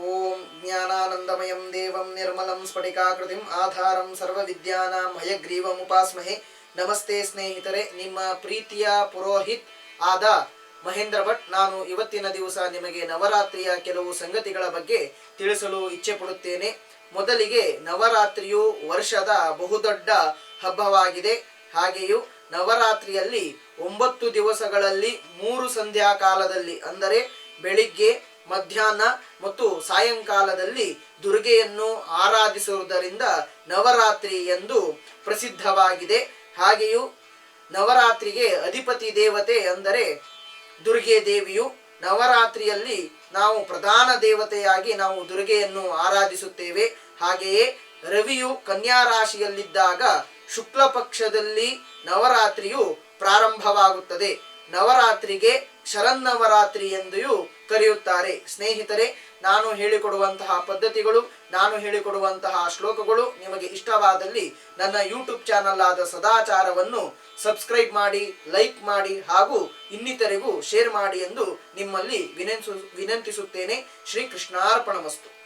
ಓಂ ಜ್ಞಾನಾನಂದಮಯಂ ದೇವಂ ನಿರ್ಮಲಂ ಸ್ಫಟಿಕಾಕೃತಿಂ ಆಧಾರಂ ಸರ್ವವಿದ್ಯಾನಾಂ ಹಯಗ್ರೀವಮುಪಾಸ್ಮಹೆ ನಮಸ್ತೆ ಸ್ನೇಹಿತರೆ ನಿಮ್ಮ ಪ್ರೀತಿಯ ಪುರೋಹಿತ್ ಆದ ಮಹೇಂದ್ರ ಭಟ್, ನಾನು ಇವತ್ತಿನ ದಿವಸ ನಿಮಗೆ ನವರಾತ್ರಿಯ ಕೆಲವು ಸಂಗತಿಗಳ ಬಗ್ಗೆ ತಿಳಿಸಲು ಇಚ್ಛೆ ಪಡುತ್ತೇನೆ ಮೊದಲಿಗೆ ನವರಾತ್ರಿಯು ವರ್ಷದ ಬಹುದೊಡ್ಡ ಹಬ್ಬವಾಗಿದೆ. ಹಾಗೆಯೂ ನವರಾತ್ರಿಯಲ್ಲಿ ಒಂಬತ್ತು ದಿವಸಗಳಲ್ಲಿ ಮೂರು ಸಂಧ್ಯಾ ಕಾಲದಲ್ಲಿ ಅಂದರೆ ಬೆಳಿಗ್ಗೆ ಮಧ್ಯಾಹ್ನ ಮತ್ತು ಸಾಯಂಕಾಲದಲ್ಲಿ ದುರ್ಗೆಯನ್ನು ಆರಾಧಿಸುವುದರಿಂದ ನವರಾತ್ರಿ ಎಂದು ಪ್ರಸಿದ್ಧವಾಗಿದೆ. ಹಾಗೆಯೂ ನವರಾತ್ರಿಗೆ ಅಧಿಪತಿ ದೇವತೆ ಅಂದರೆ ದುರ್ಗೆ ದೇವಿಯು. ನವರಾತ್ರಿಯಲ್ಲಿ ನಾವು ಪ್ರಧಾನ ದೇವತೆಯಾಗಿ ನಾವು ದುರ್ಗೆಯನ್ನು ಆರಾಧಿಸುತ್ತೇವೆ. ಹಾಗೆಯೇ ರವಿಯು ಕನ್ಯಾ ರಾಶಿಯಲ್ಲಿದ್ದಾಗ ಶುಕ್ಲ ಪಕ್ಷದಲ್ಲಿ ನವರಾತ್ರಿಯು ಪ್ರಾರಂಭವಾಗುತ್ತದೆ. ನವರಾತ್ರಿಗೆ ಶರನ್ನವರಾತ್ರಿ ಎಂದೆಯೂ ಕರೆಯುತ್ತಾರೆ. ಸ್ನೇಹಿತರೆ, ನಾನು ಹೇಳಿಕೊಡುವಂತಹ ಪದ್ಧತಿಗಳು, ನಾನು ಹೇಳಿಕೊಡುವಂತಹ ಶ್ಲೋಕಗಳು ನಿಮಗೆ ಇಷ್ಟವಾದಲ್ಲಿ ನನ್ನ ಯೂಟ್ಯೂಬ್ ಚಾನಲ್ ಆದ ಸದಾಚಾರವನ್ನು ಸಬ್ಸ್ಕ್ರೈಬ್ ಮಾಡಿ, ಲೈಕ್ ಮಾಡಿ ಹಾಗೂ ಇನ್ನಿತರಿಗೂ ಶೇರ್ ಮಾಡಿ ಎಂದು ನಿಮ್ಮಲ್ಲಿ ವಿನಂತಿಸು, ವಿನಂತಿಸುತ್ತೇನೆ. ಶ್ರೀ ಕೃಷ್ಣಾರ್ಪಣಮಸ್ತು